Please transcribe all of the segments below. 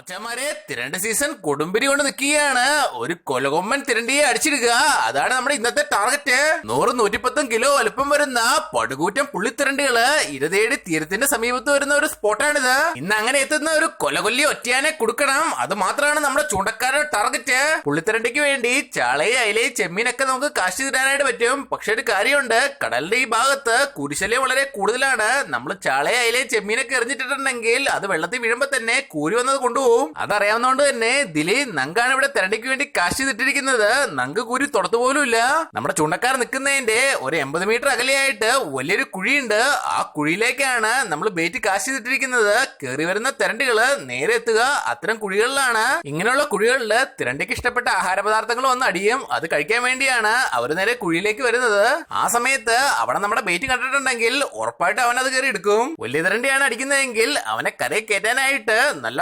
മച്ചന്മാരെ തിരണ്ട സീസൺ കൊടുമ്പിരി കൊണ്ട് നിൽക്കുകയാണ് ഒരു കൊലകൊമ്മൻ തിരണ്ടിയെ അടിച്ചിടുക. അതാണ് നമ്മുടെ ഇന്നത്തെ ടാർഗറ്റ് നൂറ് നൂറ്റിപ്പത്തും കിലോ വലുപ്പം വരുന്ന പടുകൂറ്റം പുള്ളിത്തിരണ്ടികൾ ഇരുതേടി തീരത്തിന്റെ സമീപത്ത് വരുന്ന ഒരു സ്പോട്ടാണിത്. ഇന്ന് അങ്ങനെ എത്തുന്ന ഒരു കൊലകൊല്ലി ഒറ്റയാനെ കൊടുക്കണം. അത് മാത്രമാണ് നമ്മുടെ ചൂണ്ടക്കാരുടെ ടാർഗറ്റ് പുള്ളിത്തിരണ്ടിക്ക് വേണ്ടി ചാളയെ അയിലയും ചെമ്മീനൊക്കെ നമുക്ക് കാശ് തരാനായിട്ട് പറ്റും. പക്ഷെ ഒരു കാര്യമുണ്ട്. കടലിന്റെ ഈ ഭാഗത്ത് കുരിശല്യം വളരെ കൂടുതലാണ്. നമ്മൾ ചാളയെ അയിലയും ചെമ്മീനൊക്കെ എറിഞ്ഞിട്ടിട്ടുണ്ടെങ്കിൽ അത് വെള്ളത്തിൽ വീഴുമ്പോ തന്നെ കൂരി വന്നത് കൊണ്ടുപോകും. അതറിയാവുന്നതുകൊണ്ട് തന്നെ ദിലി നങ്കാണ് ഇവിടെ തിരണ്ടിക്ക് വേണ്ടി കാശ് ചെയ്തിട്ടിരിക്കുന്നത്. നങ്ക് കുരു തുടത്തു പോലും ഇല്ല നമ്മുടെ ചുണ്ടക്കാർ നിൽക്കുന്നതിന്റെ ഒരു എൺപത് മീറ്റർ അകലെയായിട്ട് വലിയൊരു കുഴിയുണ്ട്. ആ കുഴിയിലേക്കാണ് നമ്മൾ ബേറ്റ് കാശ് ചെയ്തിട്ടിരിക്കുന്നത്. കയറി വരുന്ന തിരണ്ടികൾ നേരെ എത്തുക. അത്തരം കുഴികളിലാണ്. ഇങ്ങനെയുള്ള കുഴികളിൽ തിരണ്ടിക്ക് ഇഷ്ടപ്പെട്ട ആഹാര പദാർത്ഥങ്ങൾ വന്ന് അടിയും. അത് കഴിക്കാൻ വേണ്ടിയാണ് അവർ നേരെ കുഴിയിലേക്ക് വരുന്നത്. ആ സമയത്ത് അവിടെ നമ്മുടെ ബേറ്റ് കണ്ടിട്ടുണ്ടെങ്കിൽ ഉറപ്പായിട്ട് അവൻ അത് കയറി എടുക്കും. വലിയ തിരണ്ടിയാണ് അടിക്കുന്നതെങ്കിൽ അവനെ കരയിൽ കയറ്റാനായിട്ട് നല്ല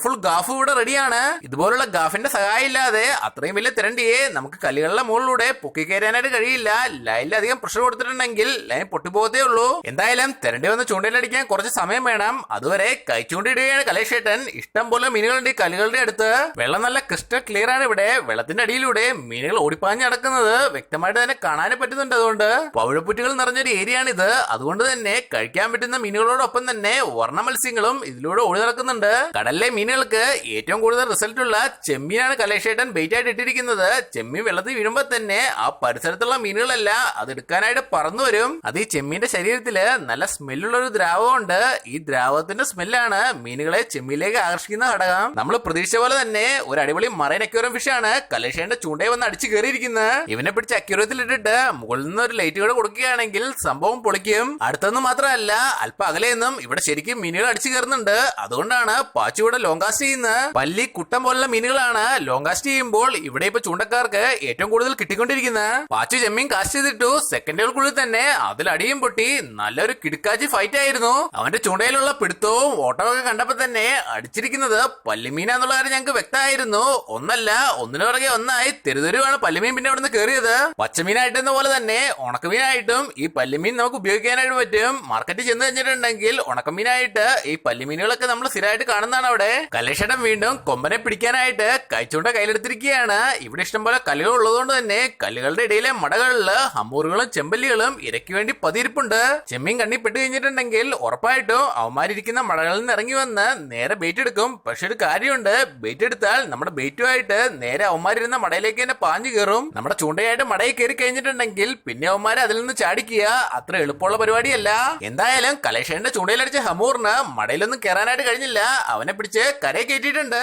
പവർഫുൾ ഗാഫ് ഇവിടെ റെഡിയാണ് ഇതുപോലുള്ള ഗാഫിന്റെ സഹായം ഇല്ലാതെ അത്രയും വലിയ തിരണ്ടിയെ നമുക്ക് കല്ലുകളുടെ മുകളിലൂടെ പൊക്കി കയറാനായിട്ട് കഴിയില്ല. ലൈനിൽ അധികം പ്രഷർ കൊടുത്തിട്ടുണ്ടെങ്കിൽ ലൈൻ പൊട്ടിപ്പോകത്തേ ഉള്ളൂ. എന്തായാലും തിരണ്ടി വന്ന് ചൂണ്ടയിലടിക്കാൻ കുറച്ച് സമയം വേണം. അതുവരെ കൈച്ചൂണ്ടിടുകയാണ് കലേഷേട്ടൻ ഇഷ്ടം പോലെ മീനുകളുണ്ട് ഈ കല്ലുകളുടെ അടുത്ത്. വെള്ളം നല്ല ക്രിസ്റ്റൽ ക്ലിയർ ആണ് ഇവിടെ. വെള്ളത്തിന്റെ അടിയിലൂടെ മീനുകൾ ഓടിപ്പാഞ്ഞ് നടക്കുന്നത് വ്യക്തമായിട്ട് തന്നെ കാണാനും പറ്റുന്നുണ്ട് അതുകൊണ്ട്. പവിഴപ്പുറ്റുകൾ നിറഞ്ഞൊരു ഏരിയ ആണിത് അതുകൊണ്ട് തന്നെ കഴിക്കാൻ പറ്റുന്ന മീനുകളോടൊപ്പം തന്നെ വർണ മത്സ്യങ്ങളും ഇതിലൂടെ ഓടി നടക്കുന്നുണ്ട്. കടലിലെ മീനുകൾക്ക് ഏറ്റവും കൂടുതൽ റിസൾട്ട് ഉള്ള ചെമ്മീനാണ് കലേഷേട്ടൻ ബെയ്റ്റ് ആയിട്ട് ഇട്ടിരിക്കുന്നത്. ചെമ്മീൻ വെള്ളത്തിൽ വീഴുമ്പോ തന്നെ ആ പരിസരത്തുള്ള മീനുകളെല്ലാം അത് എടുക്കാനായിട്ട് പറന്നു വരും. അത് ഈ ചെമ്മീന്റെ ശരീരത്തിൽ നല്ല സ്മെല്ലുള്ള ഒരു ദ്രാവകമുണ്ട്. ഈ ദ്രാവകത്തിന്റെ സ്മെല്ലാണ് മീനുകളെ ചെമ്മീനിലേക്ക് ആകർഷിക്കുന്ന ഘടകം. നമ്മൾ പ്രതീക്ഷിച്ച പോലെ തന്നെ ഒരു അടിപൊളി മറൈൻ ഫിഷ് ആണ് കലേഷേന്റെ ചൂണ്ടയെ വന്ന് അടിച്ചു കയറിയിരിക്കുന്നത്. ഇവനെ പിടിച്ച് അക്യൂറത്തിൽ ഇട്ടിട്ട് മുകളിൽ നിന്ന് ഒരു ലൈറ്റ് കൂടെ കൊടുക്കുകയാണെങ്കിൽ സംഭവം പൊളിക്കും. അടുത്തൊന്നും മാത്രമല്ല അല്പം അകലെ നിന്നും ഇവിടെ ശരിക്കും മീനുകൾ അടിച്ചു കയറുന്നുണ്ട്. അതുകൊണ്ടാണ് പാച്ചുകൂടെ ലോങ് കാസ്റ്റ് ചെയ്യുന്ന പല്ലി കുട്ടം പോലുള്ള മീനുകളാണ് ലോങ്കാസ്റ്റ് ചെയ്യുമ്പോൾ ഇവിടെ ഇപ്പൊ ചൂണ്ടക്കാർക്ക് ഏറ്റവും കൂടുതൽ കിട്ടിക്കൊണ്ടിരിക്കുന്നത് പാച്ചു ചെമ്മീൻ കാസ്റ്റ് ചെയ്തിട്ടു സെക്കൻഡുകൾക്കുള്ളിൽ തന്നെ അതിൽ അടിയും പൊട്ടി നല്ലൊരു കിടുക്കാച്ചി ഫൈറ്റ് ആയിരുന്നു. അവന്റെ ചൂണ്ടയിലുള്ള പിടുത്തവും ഓട്ടമൊക്കെ കണ്ടപ്പോ തന്നെ അടിച്ചിരിക്കുന്നത് പല്ലിമീനാന്നുള്ള കാര്യം ഞങ്ങൾക്ക് വ്യക്തമായിരുന്നു. ഒന്നല്ല ഒന്നിനു പുറകെ ഒന്നായി തെരുതെരുവാണ് പല്ലിമീൻ പിന്നെ അവിടുന്ന് കയറിയത് പച്ചമീനായിട്ടെന്ന പോലെ തന്നെ ഉണക്കമീനായിട്ടും ഈ പല്ലിമീൻ നമുക്ക് ഉപയോഗിക്കാനായിട്ട് പറ്റും. മാർക്കറ്റിൽ ചെന്ന് കഴിഞ്ഞിട്ടുണ്ടെങ്കിൽ ഉണക്കമീനായിട്ട് ഈ പല്ലിമീനുകളൊക്കെ നമ്മൾ സ്ഥിരമായിട്ട് കാണുന്നതാണ് അവിടെ. കലേഷടം വീണ്ടും കൊമ്പനെ പിടിക്കാനായിട്ട് കൈച്ചൂണ്ട കയ്യിലെടുത്തിരിക്കുകയാണ്. ഇവിടെ ഇഷ്ടംപോലെ കല്ലുകൾ ഉള്ളതുകൊണ്ട് തന്നെ കല്ലുകളുടെ ഇടയിലെ മടകളിൽ ഹമ്മൂറുകളും ചെമ്പല്ലികളും ഇരയ്ക്ക് വേണ്ടി പതിയിരിപ്പുണ്ട്. ചെമ്മീൻ കണ്ണി പെട്ട് കഴിഞ്ഞിട്ടുണ്ടെങ്കിൽ ഉറപ്പായിട്ടും അവന്മാരിയ്ക്കുന്ന മടകളിൽ നിന്ന് ഇറങ്ങി വന്ന് നേരെ ബെയ്റ്റ് എടുക്കും. പക്ഷെ ഒരു കാര്യമുണ്ട് ബെയ്റ്റ് എടുത്താൽ നമ്മുടെ ബെയ്റ്റുമായിട്ട് നേരെ അവന്മാരിരുന്ന മടയിലേക്ക് തന്നെ പാഞ്ഞു കയറും. നമ്മുടെ ചൂണ്ടയായിട്ട് മടയിൽ കയറി കഴിഞ്ഞിട്ടുണ്ടെങ്കിൽ പിന്നെ അവന്മാരെ അതിൽ നിന്ന് ചാടിക്കുക. അത്ര എളുപ്പമുള്ള പരിപാടിയല്ല. എന്തായാലും കലേഷന്റെ ചൂണ്ടയിലടിച്ച ഹമൂറിന് മടയിലൊന്നും കയറാനായിട്ട് കഴിഞ്ഞില്ല. അവനെ പിടിച്ച് കരയെ കയറ്റിയിട്ടുണ്ട്